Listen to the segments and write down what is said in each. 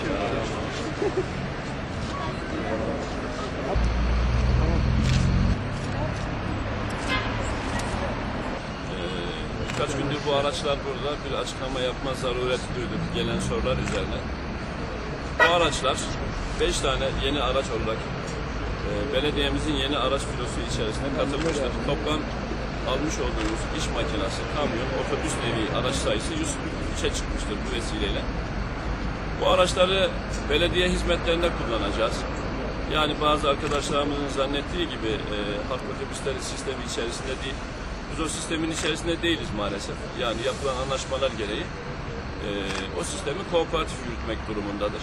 Çeviriyorum? Birkaç gündür bu araçlar burada bir açıklama yapma zarureti duyduk gelen sorular üzerine. Bu araçlar 5 tane yeni araç olarak e, belediyemizin yeni araç filosu içerisinde katılmıştır. Toplam almış olduğumuz iş makinesi, kamyon, otobüs nevi araç sayısı 143'e çıkmıştır bu vesileyle. Bu araçları belediye hizmetlerinde kullanacağız. Yani bazı arkadaşlarımızın zannettiği gibi e, halk otobüsleri sistemi içerisinde değil. Biz o sistemin içerisinde değiliz maalesef. Yani yapılan anlaşmalar gereği e, o sistemi kooperatif yürütmek durumundadır.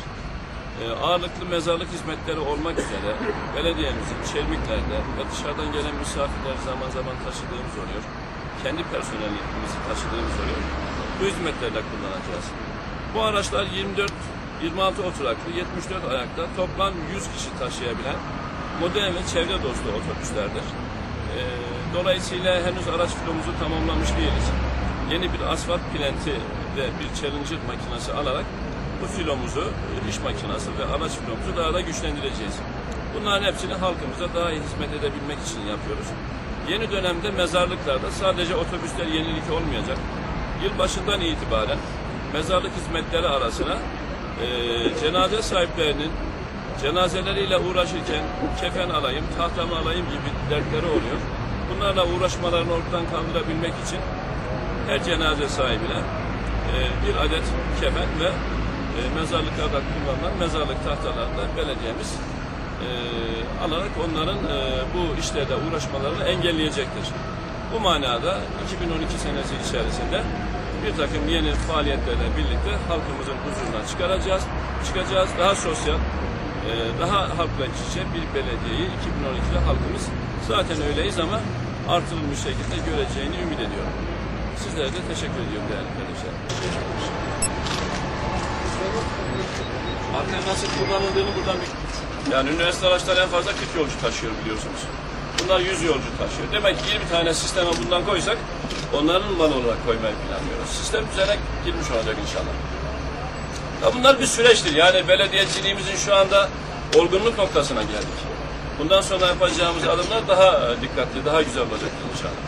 E, ağırlıklı mezarlık hizmetleri olmak üzere belediyemizin çelmiklerde ve dışarıdan gelen misafirleri zaman zaman taşıdığımız oluyor. Kendi personelimizi taşıdığımız oluyor. Bu hizmetlerle kullanacağız. Bu araçlar 24 26 oturaklı, 74 ayakta toplam 100 kişi taşıyabilen modern ve çevre dostu otobüslerdir. Ee, dolayısıyla henüz araç filomuzu tamamlamış değiliz. Yeni bir asfalt plenti ve bir challenger makinesi alarak bu filomuzu, iş makinesi ve araç filomuzu daha da güçlendireceğiz. Bunların hepsini halkımıza daha iyi hizmet edebilmek için yapıyoruz. Yeni dönemde mezarlıklarda sadece otobüsler yenilik olmayacak. Yılbaşından itibaren mezarlık hizmetleri arasına e, cenaze sahiplerinin cenazeleriyle uğraşırken kefen alayım, tahtamı alayım gibi dertleri oluyor. Bunlarla uğraşmalarını ortadan kaldırabilmek için her cenaze sahibine e, bir adet kefen ve e, mezarlıklarda kullanılan mezarlık tahtalarını da belediyemiz e, alarak onların e, bu işlerde uğraşmalarını engelleyecektir. Bu manada 2012 senesi içerisinde bir takım yeni faaliyetlerle birlikte halkımızın huzuruna çıkaracağız. Çıkacağız. Daha sosyal, e, daha halkla iç içe bir belediyeyi 2012'de halkımız zaten öyleyiz ama artırılmış şekilde göreceğini ümit ediyorum. Sizlere de teşekkür ediyorum değerli kardeşler. Marka nasıl kullanıldığını buradan bir... Yani üniversite araçları en fazla 40 yolcu taşıyor biliyorsunuz. Bunlar 100 yolcu taşıyor. Demek ki 20 tane sisteme bundan koysak onların mal olarak koymayı planlıyoruz. Sistem düzene girmiş olacak inşallah. Ya bunlar bir süreçtir. Yani belediyeciliğimizin şu anda olgunluk noktasına geldik. Bundan sonra yapacağımız adımlar daha e, dikkatli, daha güzel olacaktır inşallah.